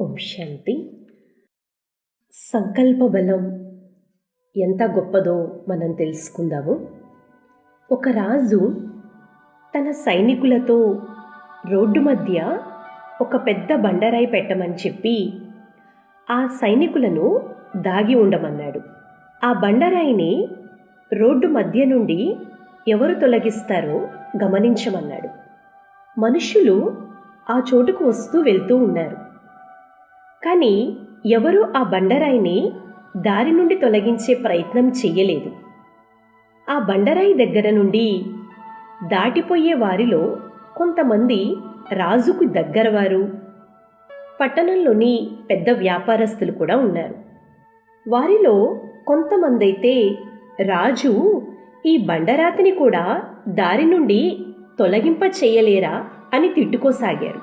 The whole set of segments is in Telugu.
ఓం శాంతి సంకల్ప బలం ఎంత గొప్పదో మనం తెలుసుకుందాము. ఒక రాజు తన సైనికులతో రోడ్డు మధ్య ఒక పెద్ద బండరాయి పెట్టమని చెప్పి ఆ సైనికులను దాగి ఉండమన్నాడు. ఆ బండరాయిని రోడ్డు మధ్య నుండి ఎవరు తొలగిస్తారో గమనించమన్నాడు. మనుషులు ఆ చోటుకు వస్తూ వెళ్తూ ఉన్నారు. కానీ ఎవరూ ఆ బండరాయిని దారి నుండి తొలగించే ప్రయత్నం చెయ్యలేదు. ఆ బండరాయి దగ్గర నుండి దాటిపోయే వారిలో కొంతమంది రాజుకు దగ్గరవారు పట్టణంలోని పెద్ద వ్యాపారస్తులు కూడా ఉన్నారు. వారిలో కొంతమంది అయితే రాజు ఈ బండరాతిని కూడా దారి నుండి తొలగింప చేయలేరా అని తిట్టుకోసాగారు.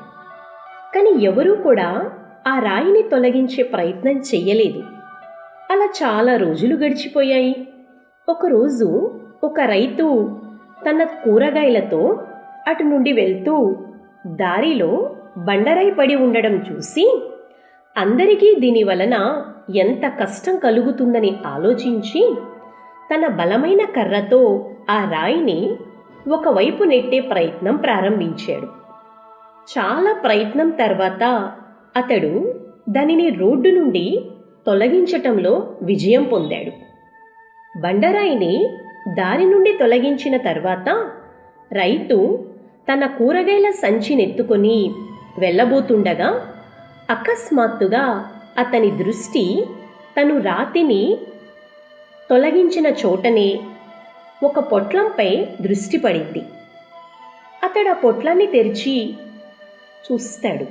కానీ ఎవరూ కూడా ఆ రాయిని తొలగించే ప్రయత్నం చెయ్యలేదు. అలా చాలా రోజులు గడిచిపోయాయి. ఒకరోజు ఒక రైతు తన కూరగాయలతో అటు నుండి వెళ్తూ దారిలో బండరాయి పడి ఉండడం చూసి అందరికీ దీని వలన ఎంత కష్టం కలుగుతుందని ఆలోచించి తన బలమైన కర్రతో ఆ రాయిని ఒకవైపు నెట్టే ప్రయత్నం ప్రారంభించాడు. చాలా ప్రయత్నం తర్వాత అతడు దానిని రోడ్డు నుండి తొలగించటంలో విజయం పొందాడు. బండరాయిని దారి నుండి తొలగించిన తర్వాత రైతు తన కూరగాయల సంచినెత్తుకొని వెళ్ళబోతుండగా అకస్మాత్తుగా అతని దృష్టి తను రాతిని తొలగించిన చోటనే ఒక పొట్లంపై దృష్టి పడింది. అతడు ఆ పొట్లాన్ని తెరిచి చూస్తాడు.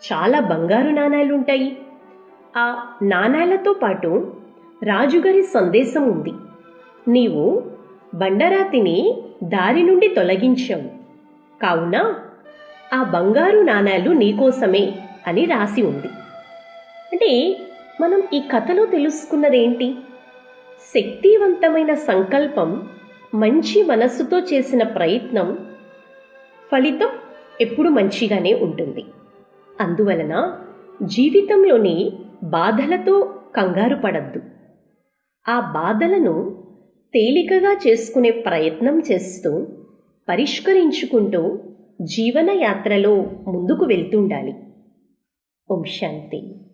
చాలా బంగారు నాణాలుంటాయి. ఆ నాణాలతో పాటు రాజుగారి సందేశం ఉంది. నీవు బండరాతిని దారి నుండి తొలగించావు. కావున ఆ బంగారు నాణాలు నీకోసమే అని రాసి ఉంది. అంటే మనం ఈ కథలో తెలుసుకున్నదేంటి? శక్తివంతమైన సంకల్పం మంచి మనస్సుతో చేసిన ప్రయత్నం ఫలితం ఎప్పుడు మంచిగానే ఉంటుంది. అందువలన జీవితంలోని బాధలతో కంగారు పడద్దు. ఆ బాధలను తేలికగా చేసుకునే ప్రయత్నం చేస్తూ పరిష్కరించుకుంటూ జీవనయాత్రలో ముందుకు వెళ్తుండాలి. ఓం శాంతి.